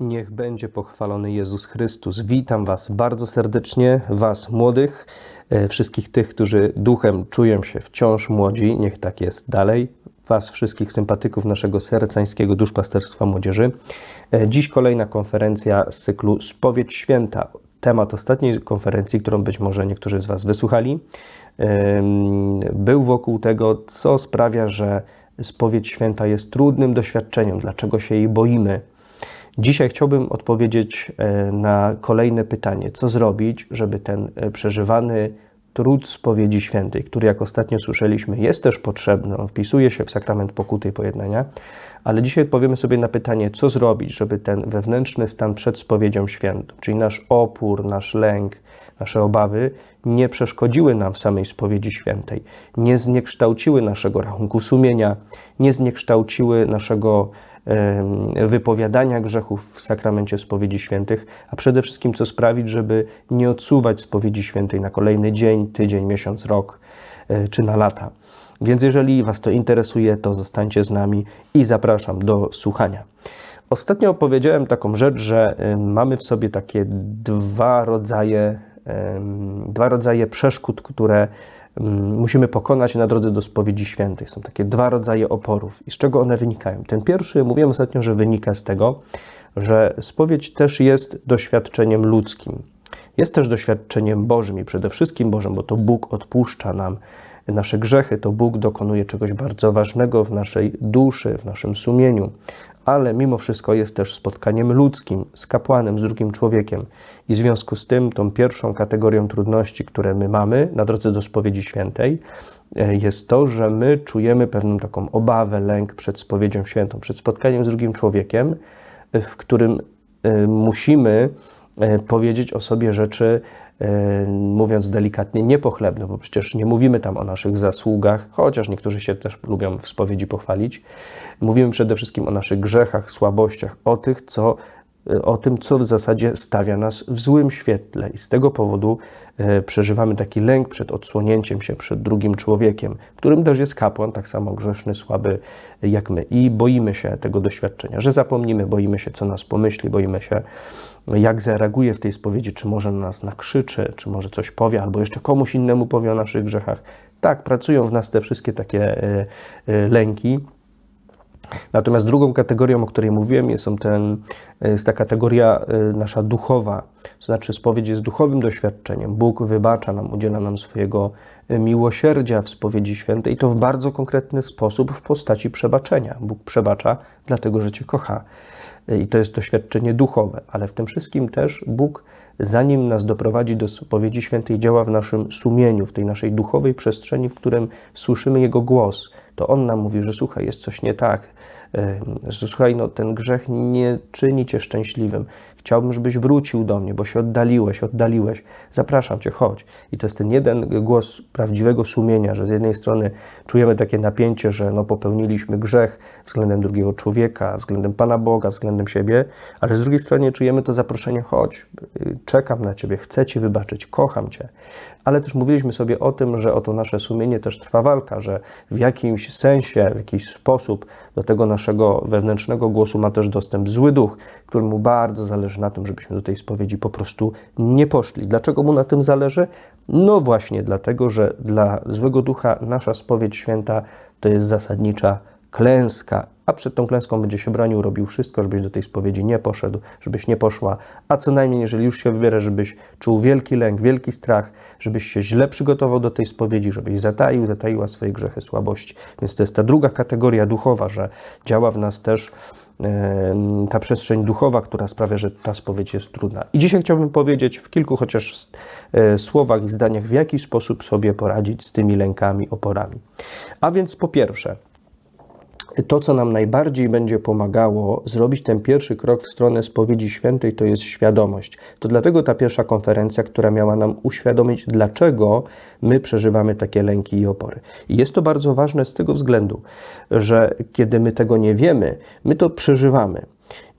Niech będzie pochwalony Jezus Chrystus. Witam Was bardzo serdecznie, Was młodych, e, wszystkich tych, którzy duchem czują się wciąż młodzi, niech tak jest dalej. Was wszystkich sympatyków naszego sercańskiego duszpasterstwa młodzieży. E, Dziś kolejna konferencja z cyklu Spowiedź Święta. Temat ostatniej konferencji, którą być może niektórzy z Was wysłuchali, był wokół tego, co sprawia, że spowiedź święta jest trudnym doświadczeniem, dlaczego się jej boimy. Dzisiaj chciałbym odpowiedzieć e, na kolejne pytanie: co zrobić, żeby ten e, przeżywany trud spowiedzi świętej, który, jak ostatnio słyszeliśmy, jest też potrzebny, on wpisuje się w sakrament pokuty i pojednania, ale dzisiaj odpowiemy sobie na pytanie, co zrobić, żeby ten wewnętrzny stan przed spowiedzią świętą, czyli nasz opór, nasz lęk, nasze obawy nie przeszkodziły nam w samej spowiedzi świętej, nie zniekształciły naszego rachunku sumienia, nie zniekształciły naszego wypowiadania grzechów w sakramencie spowiedzi świętych, a przede wszystkim co sprawić, żeby nie odsuwać spowiedzi świętej na kolejny dzień, tydzień, miesiąc, rok e, czy na lata. Więc jeżeli Was to interesuje, to zostańcie z nami i zapraszam do słuchania. Ostatnio opowiedziałem taką rzecz, że mamy w sobie takie dwa rodzaje, dwa rodzaje przeszkód, które musimy pokonać na drodze do spowiedzi świętej. Są takie dwa rodzaje oporów. I z czego one wynikają? Ten pierwszy, mówiłem ostatnio, że wynika z tego, że spowiedź też jest doświadczeniem ludzkim. Jest też doświadczeniem Bożym i przede wszystkim Bożym, bo to Bóg odpuszcza nam nasze grzechy, to Bóg dokonuje czegoś bardzo ważnego w naszej duszy, w naszym sumieniu, ale mimo wszystko jest też spotkaniem ludzkim z kapłanem, z drugim człowiekiem. I w związku z tym, tą pierwszą kategorią trudności, które my mamy na drodze do spowiedzi świętej, e, jest to, że my czujemy pewną taką obawę, lęk przed spowiedzią świętą, przed spotkaniem z drugim człowiekiem, e, w którym e, musimy powiedzieć o sobie rzeczy, mówiąc delikatnie, niepochlebne, bo przecież nie mówimy tam o naszych zasługach, chociaż niektórzy się też lubią w spowiedzi pochwalić. Mówimy przede wszystkim o naszych grzechach, słabościach, o tych, co o tym, co w zasadzie stawia nas w złym świetle, i z tego powodu e, przeżywamy taki lęk przed odsłonięciem się przed drugim człowiekiem, którym też jest kapłan, tak samo grzeszny, słaby jak my, i boimy się tego doświadczenia, że zapomnimy, boimy się, co nas pomyśli, boimy się, jak zareaguje w tej spowiedzi, czy może na nas nakrzyczy, czy może coś powie, albo jeszcze komuś innemu powie o naszych grzechach. Tak, pracują w nas te wszystkie takie e, lęki. Natomiast drugą kategorią, o której mówiłem, jest, ten, jest ta kategoria y, nasza duchowa. To znaczy, spowiedź jest duchowym doświadczeniem. Bóg wybacza nam, udziela nam swojego miłosierdzia w spowiedzi świętej to w bardzo konkretny sposób w postaci przebaczenia. Bóg przebacza, dlatego że Cię kocha. Y, I to jest doświadczenie duchowe, ale w tym wszystkim też Bóg, zanim nas doprowadzi do spowiedzi świętej, działa w naszym sumieniu, w tej naszej duchowej przestrzeni, w którym słyszymy Jego głos. To On nam mówi, że słuchaj, jest coś nie tak, że słuchaj, no, ten grzech nie czyni cię szczęśliwym. Chciałbym, żebyś wrócił do mnie, bo się oddaliłeś, oddaliłeś. Zapraszam cię, chodź. I to jest ten jeden głos prawdziwego sumienia, że z jednej strony czujemy takie napięcie, że no, popełniliśmy grzech względem drugiego człowieka, względem Pana Boga, względem siebie, ale z drugiej strony czujemy to zaproszenie, chodź, czekam na ciebie, chcę ci wybaczyć, kocham cię. Ale też mówiliśmy sobie o tym, że oto nasze sumienie też trwa walka, że w jakimś sensie, w jakiś sposób do tego naszego wewnętrznego głosu ma też dostęp zły duch, któremu bardzo zależy na tym, żebyśmy do tej spowiedzi po prostu nie poszli. Dlaczego mu na tym zależy? No właśnie dlatego, że dla złego ducha nasza spowiedź święta to jest zasadnicza klęska, a przed tą klęską będzie się bronił, robił wszystko, żebyś do tej spowiedzi nie poszedł, żebyś nie poszła, a co najmniej, jeżeli już się wybierasz, żebyś czuł wielki lęk, wielki strach, żebyś się źle przygotował do tej spowiedzi, żebyś zataił, zataiła swoje grzechy, słabości. Więc to jest ta druga kategoria duchowa, że działa w nas też em, ta przestrzeń duchowa, która sprawia, że ta spowiedź jest trudna. I dzisiaj chciałbym powiedzieć w kilku chociaż e, słowach i zdaniach, w jaki sposób sobie poradzić z tymi lękami, oporami. A więc po pierwsze, to, co nam najbardziej będzie pomagało zrobić ten pierwszy krok w stronę spowiedzi świętej, to jest świadomość. To dlatego ta pierwsza konferencja, która miała nam uświadomić, dlaczego my przeżywamy takie lęki i opory. I jest to bardzo ważne z tego względu, że kiedy my tego nie wiemy, my to przeżywamy.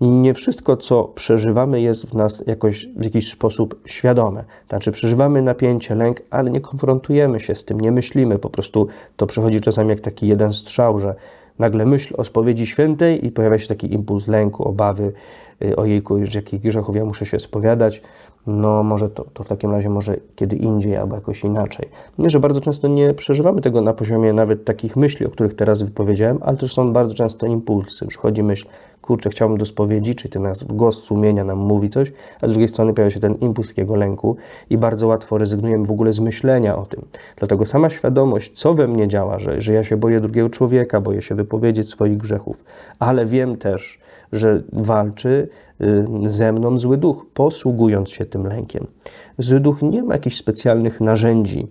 Nie wszystko, co przeżywamy, jest w nas jakoś w jakiś sposób świadome. Znaczy, przeżywamy napięcie, lęk, ale nie konfrontujemy się z tym, nie myślimy. Po prostu to przychodzi czasami jak taki jeden strzał, że nagle myśl o spowiedzi świętej i pojawia się taki impuls lęku, obawy, y, ojejku, z jakich grzechów ja muszę się spowiadać, no może to, to w takim razie może kiedy indziej albo jakoś inaczej. Nie, że bardzo często nie przeżywamy tego na poziomie nawet takich myśli, o których teraz wypowiedziałem, ale też są bardzo często impulsy. Przychodzi myśl, kurczę, chciałbym do spowiedzi, czy ten głos sumienia nam mówi coś, a z drugiej strony pojawia się ten impuls takiego lęku i bardzo łatwo rezygnujemy w ogóle z myślenia o tym. Dlatego sama świadomość, co we mnie działa, że, że ja się boję drugiego człowieka, boję się wypowiedzieć swoich grzechów, ale wiem też, że walczy ze mną zły duch, posługując się tym lękiem. Zły duch nie ma jakichś specjalnych narzędzi.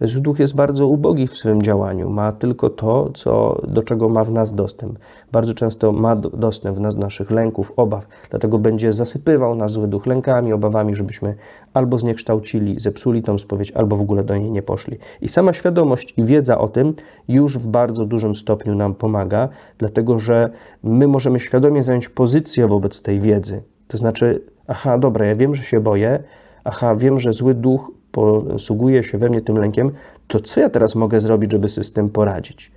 Duch jest bardzo ubogi w swoim działaniu, ma tylko to, co, do czego ma w nas dostęp. Bardzo często ma dostęp w nas naszych lęków, obaw, dlatego będzie zasypywał nas zły duch lękami, obawami, żebyśmy albo zniekształcili, zepsuli tą spowiedź, albo w ogóle do niej nie poszli. I sama świadomość i wiedza o tym już w bardzo dużym stopniu nam pomaga, dlatego że my możemy świadomie zająć pozycję wobec tej wiedzy. To znaczy, aha, dobra, ja wiem, że się boję, aha, wiem, że zły duch posługuje się we mnie tym lękiem, to co ja teraz mogę zrobić, żeby sobie z tym poradzić?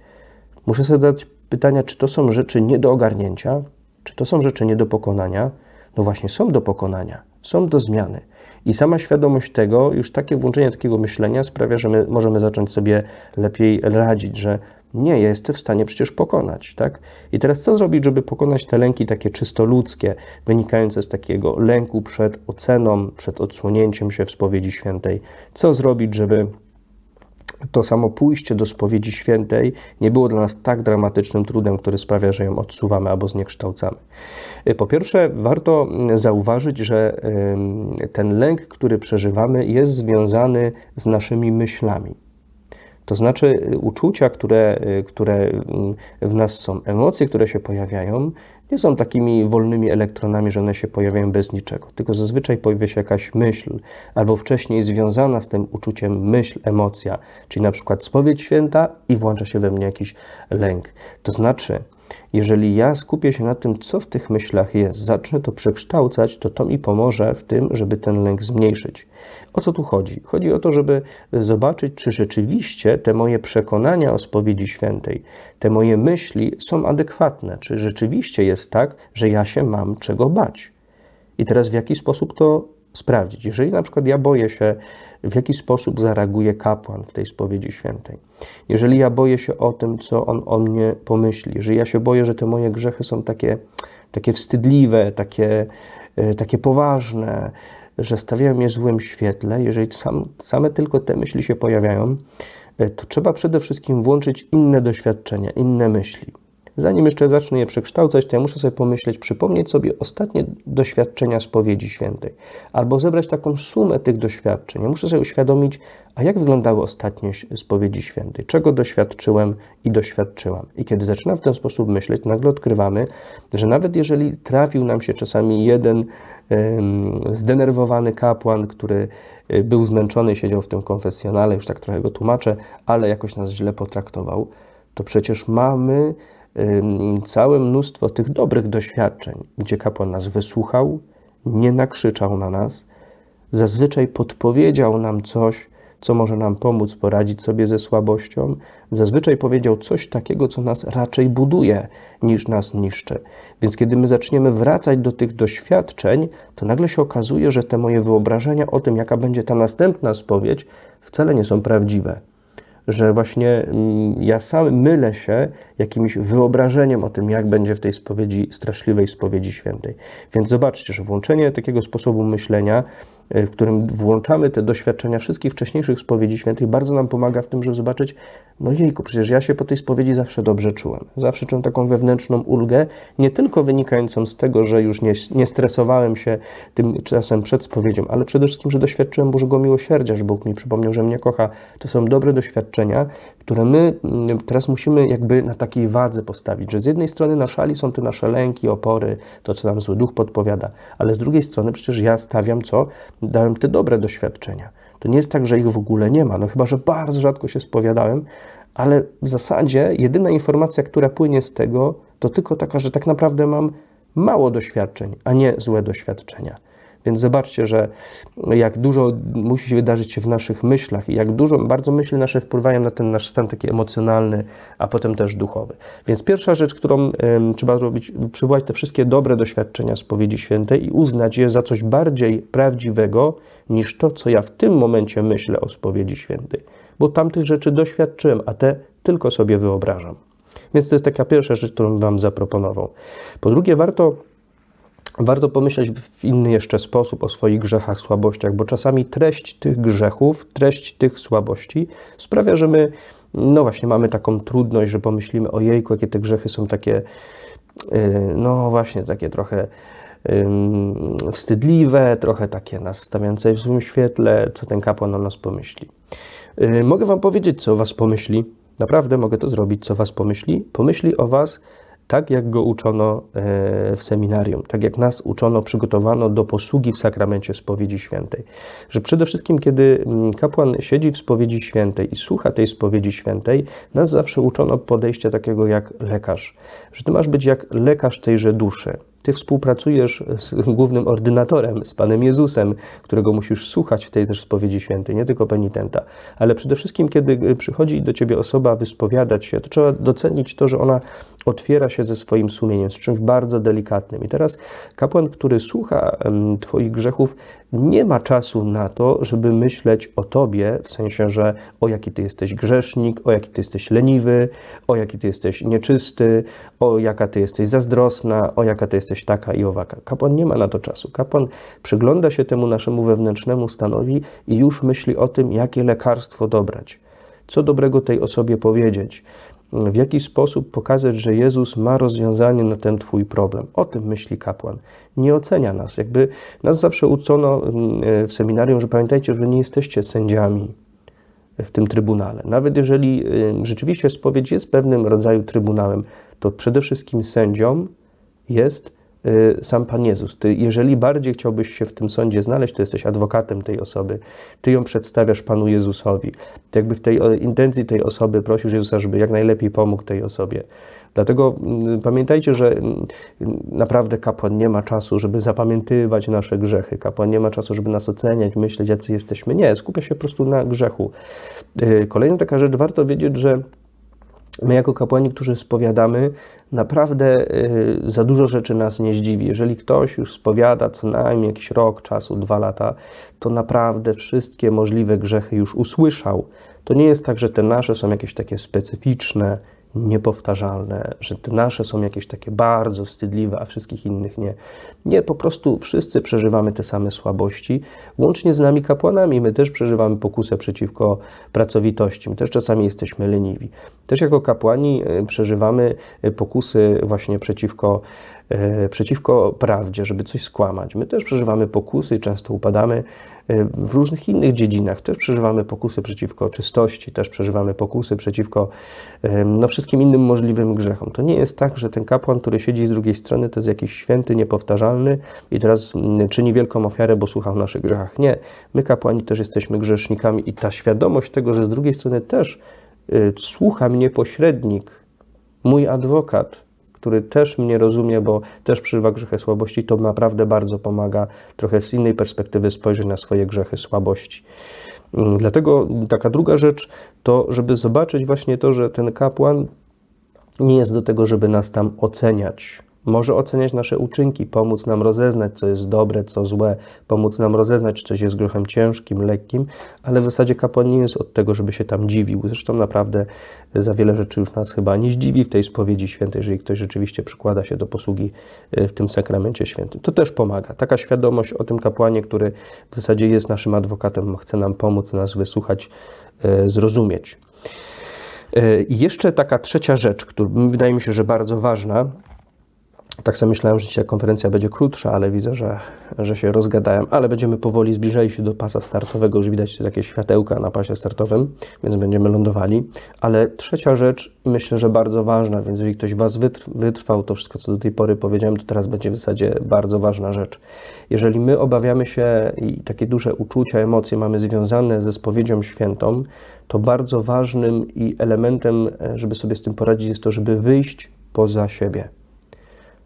Muszę sobie zadać pytania, czy to są rzeczy nie do ogarnięcia, czy to są rzeczy nie do pokonania? No właśnie, są do pokonania, są do zmiany. I sama świadomość tego, już takie włączenie takiego myślenia sprawia, że my możemy zacząć sobie lepiej radzić, że nie, ja jestem w stanie przecież pokonać, tak? I teraz co zrobić, żeby pokonać te lęki takie czysto ludzkie, wynikające z takiego lęku przed oceną, przed odsłonięciem się w spowiedzi świętej? Co zrobić, żeby to samo pójście do spowiedzi świętej nie było dla nas tak dramatycznym trudem, który sprawia, że ją odsuwamy albo zniekształcamy. Po pierwsze, warto zauważyć, że ten lęk, który przeżywamy, jest związany z naszymi myślami. To znaczy uczucia, które, które mm, w nas są, emocje, które się pojawiają, nie są takimi wolnymi elektronami, że one się pojawiają bez niczego, tylko zazwyczaj pojawia się jakaś myśl, albo wcześniej związana z tym uczuciem myśl, emocja, czyli na przykład spowiedź święta i włącza się we mnie jakiś lęk. To znaczy, jeżeli ja skupię się na tym, co w tych myślach jest, zacznę to przekształcać, to to mi pomoże w tym, żeby ten lęk zmniejszyć. O co tu chodzi? Chodzi o to, żeby zobaczyć, czy rzeczywiście te moje przekonania o spowiedzi świętej, te moje myśli są adekwatne, czy rzeczywiście jest tak, że ja się mam czego bać. I teraz w jaki sposób to sprawdzić? Jeżeli na przykład ja boję się, w jaki sposób zareaguje kapłan w tej spowiedzi świętej, jeżeli ja boję się o tym, co on o mnie pomyśli, jeżeli ja się boję, że te moje grzechy są takie, takie wstydliwe, takie, e, takie poważne, że stawiają mnie w złym świetle, jeżeli sam, same tylko te myśli się pojawiają, e, to trzeba przede wszystkim włączyć inne doświadczenia, inne myśli. Zanim jeszcze zacznę je przekształcać, to ja muszę sobie pomyśleć, przypomnieć sobie ostatnie doświadczenia spowiedzi świętej, albo zebrać taką sumę tych doświadczeń. Ja muszę sobie uświadomić, a jak wyglądały ostatnie spowiedzi świętej, czego doświadczyłem i doświadczyłam. I kiedy zaczynam w ten sposób myśleć, nagle odkrywamy, że nawet jeżeli trafił nam się czasami jeden zdenerwowany kapłan, który e, był zmęczony, siedział w tym konfesjonale, już tak trochę go tłumaczę, ale jakoś nas źle potraktował, to przecież mamy całe mnóstwo tych dobrych doświadczeń, gdzie kapłan nas wysłuchał, nie nakrzyczał na nas, zazwyczaj podpowiedział nam coś, co może nam pomóc poradzić sobie ze słabością, zazwyczaj powiedział coś takiego, co nas raczej buduje niż nas niszczy. Więc kiedy my zaczniemy wracać do tych doświadczeń, to nagle się okazuje, że te moje wyobrażenia o tym, jaka będzie ta następna spowiedź, wcale nie są prawdziwe że właśnie mm, ja sam mylę się jakimś wyobrażeniem o tym, jak będzie w tej spowiedzi, straszliwej spowiedzi świętej. Więc zobaczcie, że włączenie takiego sposobu myślenia w którym włączamy te doświadczenia wszystkich wcześniejszych spowiedzi świętych, bardzo nam pomaga w tym, żeby zobaczyć, no jejku, przecież ja się po tej spowiedzi zawsze dobrze czułem. Zawsze czułem taką wewnętrzną ulgę, nie tylko wynikającą z tego, że już nie, nie stresowałem się tym czasem przed spowiedzią, ale przede wszystkim, że doświadczyłem Bożego miłosierdzia, że Bóg mi przypomniał, że mnie kocha. To są dobre doświadczenia, które my mm, teraz musimy jakby na takiej wadze postawić, że z jednej strony na szali są te nasze lęki, opory, to co nam zły duch podpowiada, ale z drugiej strony przecież ja stawiam co? Dałem te dobre doświadczenia. To nie jest tak, że ich w ogóle nie ma, no chyba, że bardzo rzadko się spowiadałem, ale w zasadzie jedyna informacja, która płynie z tego, to tylko taka, że tak naprawdę mam mało doświadczeń, a nie złe doświadczenia. Więc zobaczcie, że jak dużo musi wydarzyć się w naszych myślach i jak dużo, bardzo myśli nasze wpływają na ten nasz stan taki emocjonalny, a potem też duchowy. Więc pierwsza rzecz, którą ym, trzeba zrobić, przywołać te wszystkie dobre doświadczenia spowiedzi świętej i uznać je za coś bardziej prawdziwego niż to, co ja w tym momencie myślę o spowiedzi świętej. Bo tamtych rzeczy doświadczyłem, a te tylko sobie wyobrażam. Więc to jest taka pierwsza rzecz, którą Wam zaproponował. Po drugie, warto warto pomyśleć w inny jeszcze sposób o swoich grzechach, słabościach, bo czasami treść tych grzechów, treść tych słabości sprawia, że my, no właśnie, mamy taką trudność, że pomyślimy, o jejku, jakie te grzechy są takie, yy, no właśnie, takie trochę wstydliwe, trochę takie nas stawiające w złym świetle, co ten kapłan o nas pomyśli. Yy, mogę Wam powiedzieć, co o Was pomyśli. Naprawdę mogę to zrobić, co Was pomyśli. Pomyśli o Was tak jak go uczono e, w seminarium, tak jak nas uczono, przygotowano do posługi w sakramencie spowiedzi świętej. Że przede wszystkim, kiedy mm, kapłan siedzi w spowiedzi świętej i słucha tej spowiedzi świętej, nas zawsze uczono podejścia takiego jak lekarz. Że ty masz być jak lekarz tejże duszy. Ty współpracujesz z głównym ordynatorem, z Panem Jezusem, którego musisz słuchać w tej też spowiedzi świętej, nie tylko penitenta. Ale przede wszystkim, kiedy przychodzi do ciebie osoba wyspowiadać się, to trzeba docenić to, że ona otwiera się ze swoim sumieniem, z czymś bardzo delikatnym. I teraz kapłan, który słucha Twoich grzechów, nie ma czasu na to, żeby myśleć o Tobie, w sensie, że o jaki Ty jesteś grzesznik, o jaki Ty jesteś leniwy, o jaki Ty jesteś nieczysty, o jaka Ty jesteś zazdrosna, o jaka Ty jesteś taka i owaka. Kapłan nie ma na to czasu. Kapłan przygląda się temu naszemu wewnętrznemu stanowi i już myśli o tym, jakie lekarstwo dobrać. Co dobrego tej osobie powiedzieć, w jaki sposób pokazać, że Jezus ma rozwiązanie na ten Twój problem. O tym myśli kapłan. Nie ocenia nas. Jakby nas zawsze uczono mm, e, w seminarium, że pamiętajcie, że nie jesteście sędziami w tym trybunale. Nawet jeżeli rzeczywiście spowiedź jest pewnym rodzaju trybunałem, to przede wszystkim sędzią jest sam Pan Jezus. Ty, jeżeli bardziej chciałbyś się w tym sądzie znaleźć, to jesteś adwokatem tej osoby. Ty ją przedstawiasz Panu Jezusowi. Ty jakby w tej intencji tej osoby prosisz Jezusa, żeby jak najlepiej pomógł tej osobie. Dlatego mm, pamiętajcie, że mm, naprawdę kapłan nie ma czasu, żeby zapamiętywać nasze grzechy. Kapłan nie ma czasu, żeby nas oceniać, myśleć, jacy jesteśmy. Nie, skupia się po prostu na grzechu. Y, kolejna taka rzecz, warto wiedzieć, że My, jako kapłani, którzy spowiadamy, naprawdę y, za dużo rzeczy nas nie zdziwi. Jeżeli ktoś już spowiada co najmniej jakiś rok czasu, dwa lata, to naprawdę wszystkie możliwe grzechy już usłyszał. To nie jest tak, że te nasze są jakieś takie specyficzne, niepowtarzalne, że te nasze są jakieś takie bardzo wstydliwe, a wszystkich innych nie. Nie, po prostu wszyscy przeżywamy te same słabości, łącznie z nami kapłanami. My też przeżywamy pokusę przeciwko pracowitości, my też czasami jesteśmy leniwi. Też jako kapłani e, przeżywamy e, pokusy właśnie przeciwko przeciwko prawdzie, żeby coś skłamać. My też przeżywamy pokusy i często upadamy e, w różnych innych dziedzinach. Też przeżywamy pokusy przeciwko czystości, też przeżywamy pokusy przeciwko e, no, wszystkim innym możliwym grzechom. To nie jest tak, że ten kapłan, który siedzi z drugiej strony, to jest jakiś święty, niepowtarzalny i teraz mm, czyni wielką ofiarę, bo słucha o naszych grzechach. Nie. My kapłani też jesteśmy grzesznikami i ta świadomość tego, że z drugiej strony też słucha mnie pośrednik, mój adwokat, który też mnie rozumie, bo też przeżywa grzechy słabości, to naprawdę bardzo pomaga trochę z innej perspektywy spojrzeć na swoje grzechy słabości. Mm, dlatego taka druga rzecz to, żeby zobaczyć właśnie to, że ten kapłan nie jest do tego, żeby nas tam oceniać, może oceniać nasze uczynki, pomóc nam rozeznać, co jest dobre, co złe, pomóc nam rozeznać, czy coś jest grzechem ciężkim, lekkim, ale w zasadzie kapłan nie jest od tego, żeby się tam dziwił. Zresztą naprawdę za wiele rzeczy już nas chyba nie zdziwi w tej spowiedzi świętej, jeżeli ktoś rzeczywiście przykłada się do posługi e, w tym sakramencie świętym. To też pomaga. Taka świadomość o tym kapłanie, który w zasadzie jest naszym adwokatem, chce nam pomóc, nas wysłuchać, e, zrozumieć. E, I jeszcze taka trzecia rzecz, która wydaje mi się, że bardzo ważna, tak sobie myślałem, że dzisiaj konferencja będzie krótsza, ale widzę, że, że się rozgadałem. Ale będziemy powoli zbliżali się do pasa startowego. Już widać takie światełka na pasie startowym, więc będziemy lądowali. Ale trzecia rzecz, myślę, że bardzo ważna, więc jeżeli ktoś Was wytrwał, to wszystko, co do tej pory powiedziałem, to teraz będzie w zasadzie bardzo ważna rzecz. Jeżeli my obawiamy się i takie duże uczucia, emocje mamy związane ze spowiedzią świętą, to bardzo ważnym i elementem, żeby sobie z tym poradzić, jest to, żeby wyjść poza siebie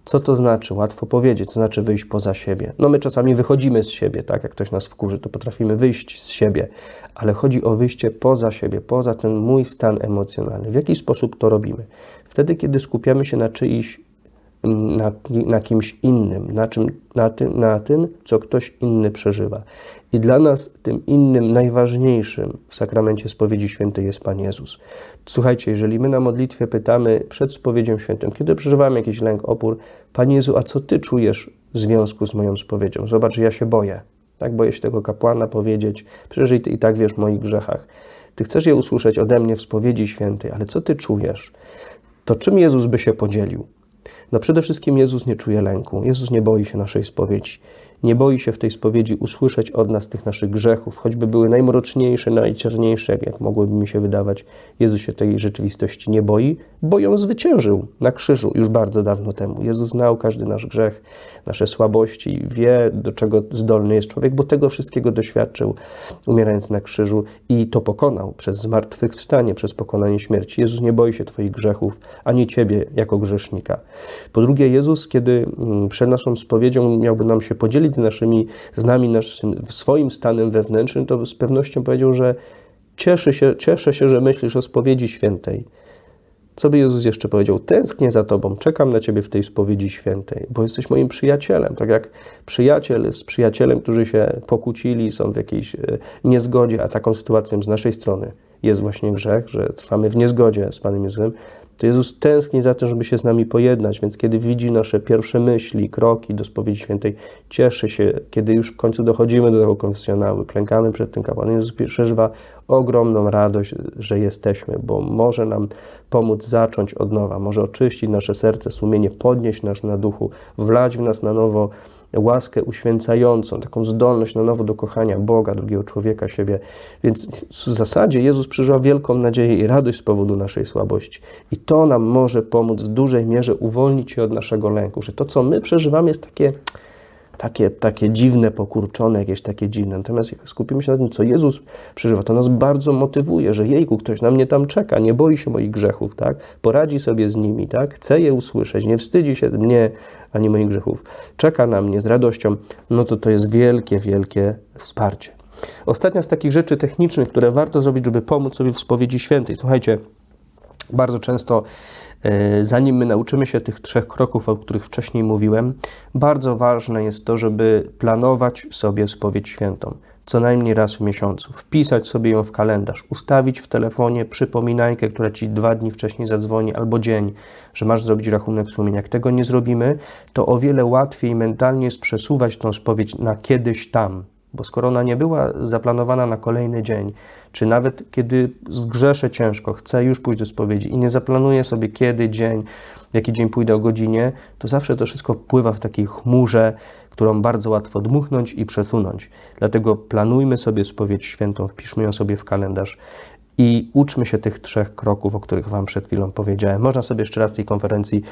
Co to znaczy? Łatwo powiedzieć, to znaczy wyjść poza siebie. No my czasami wychodzimy z siebie, tak? Jak ktoś nas wkurzy, to potrafimy wyjść z siebie, ale chodzi o wyjście poza siebie, poza ten mój stan emocjonalny. W jaki sposób to robimy? Wtedy, kiedy skupiamy się na czyjś na, na kimś innym, na, czym, na, tym, na tym, co ktoś inny przeżywa. I dla nas tym innym, najważniejszym w sakramencie spowiedzi świętej jest Pan Jezus. Słuchajcie, jeżeli my na modlitwie pytamy przed spowiedzią świętą, kiedy przeżywamy jakiś lęk, opór, Panie Jezu, a co Ty czujesz w związku z moją spowiedzią? Zobacz, ja się boję. Tak, boję się tego kapłana powiedzieć. Przecież Ty i tak wiesz o moich grzechach. Ty chcesz je usłyszeć ode mnie w spowiedzi świętej, ale co Ty czujesz? To czym Jezus by się podzielił? No przede wszystkim Jezus nie czuje lęku. Jezus nie boi się naszej spowiedzi. Nie boi się w tej spowiedzi usłyszeć od nas tych naszych grzechów, choćby były najmroczniejsze, najczerniejsze, jak mogłyby mi się wydawać. Jezus się tej rzeczywistości nie boi, bo ją zwyciężył na krzyżu już bardzo dawno temu. Jezus znał każdy nasz grzech, nasze słabości, wie do czego zdolny jest człowiek, bo tego wszystkiego doświadczył, umierając na krzyżu i to pokonał przez zmartwychwstanie, przez pokonanie śmierci. Jezus nie boi się Twoich grzechów, ani Ciebie jako grzesznika. Po drugie, Jezus, kiedy mm, przed naszą spowiedzią miałby nam się podzielić z, naszymi, z nami naszym, swoim stanem wewnętrznym, to z pewnością powiedział, że cieszy się, cieszę się, że myślisz o spowiedzi świętej. Co by Jezus jeszcze powiedział? Tęsknię za Tobą, czekam na Ciebie w tej spowiedzi świętej, bo jesteś moim przyjacielem. Tak jak przyjaciel z przyjacielem, którzy się pokłócili, są w jakiejś e, niezgodzie, a taką sytuacją z naszej strony jest właśnie grzech, że trwamy w niezgodzie z Panem Jezusem, to Jezus tęskni za tym, żeby się z nami pojednać, więc kiedy widzi nasze pierwsze myśli, kroki do spowiedzi świętej, cieszy się, kiedy już w końcu dochodzimy do tego konfesjonału, klękamy przed tym kapłanem, Jezus przeżywa ogromną radość, że jesteśmy, bo może nam pomóc zacząć od nowa, może oczyścić nasze serce, sumienie, podnieść nas na duchu, wlać w nas na nowo łaskę uświęcającą, taką zdolność na nowo do kochania Boga, drugiego człowieka, siebie. Więc w zasadzie Jezus przeżywa wielką nadzieję i radość z powodu naszej słabości. I to nam może pomóc w dużej mierze uwolnić się od naszego lęku, że to, co my przeżywamy, jest takie takie, takie dziwne, pokurczone, jakieś takie dziwne. Natomiast jak skupimy się na tym, co Jezus przeżywa, to nas bardzo motywuje, że jejku, ktoś na mnie tam czeka, nie boi się moich grzechów, tak? Poradzi sobie z nimi, tak? Chce je usłyszeć, nie wstydzi się mnie ani moich grzechów. Czeka na mnie z radością, no to to jest wielkie, wielkie wsparcie. Ostatnia z takich rzeczy technicznych, które warto zrobić, żeby pomóc sobie w spowiedzi świętej. Słuchajcie, bardzo często E, zanim my nauczymy się tych trzech kroków, o których wcześniej mówiłem, bardzo ważne jest to, żeby planować sobie spowiedź świętą. Co najmniej raz w miesiącu, wpisać sobie ją w kalendarz, ustawić w telefonie przypominajkę, która ci dwa dni wcześniej zadzwoni, albo dzień, że masz zrobić rachunek sumienia. Jak tego nie zrobimy, to o wiele łatwiej mentalnie jest przesuwać tą spowiedź na kiedyś tam, bo skoro ona nie była zaplanowana na kolejny dzień, czy nawet kiedy zgrzeszę ciężko, chcę już pójść do spowiedzi i nie zaplanuję sobie kiedy, dzień, jaki dzień pójdę o godzinie, to zawsze to wszystko pływa w takiej chmurze, którą bardzo łatwo dmuchnąć i przesunąć. Dlatego planujmy sobie spowiedź świętą, wpiszmy ją sobie w kalendarz i uczmy się tych trzech kroków, o których Wam przed chwilą powiedziałem. Można sobie jeszcze raz tej konferencji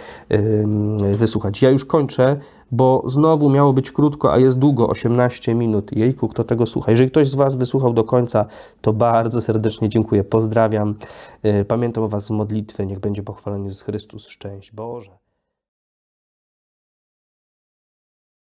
wysłuchać. Ja już kończę, bo znowu miało być krótko, a jest długo 18 minut. Jejku, kto tego słucha? Jeżeli ktoś z Was wysłuchał do końca, to bardzo serdecznie dziękuję. Pozdrawiam. Yy, pamiętam o Was z modlitwy. Niech będzie pochwalony Jezus Chrystus. Szczęść Boże.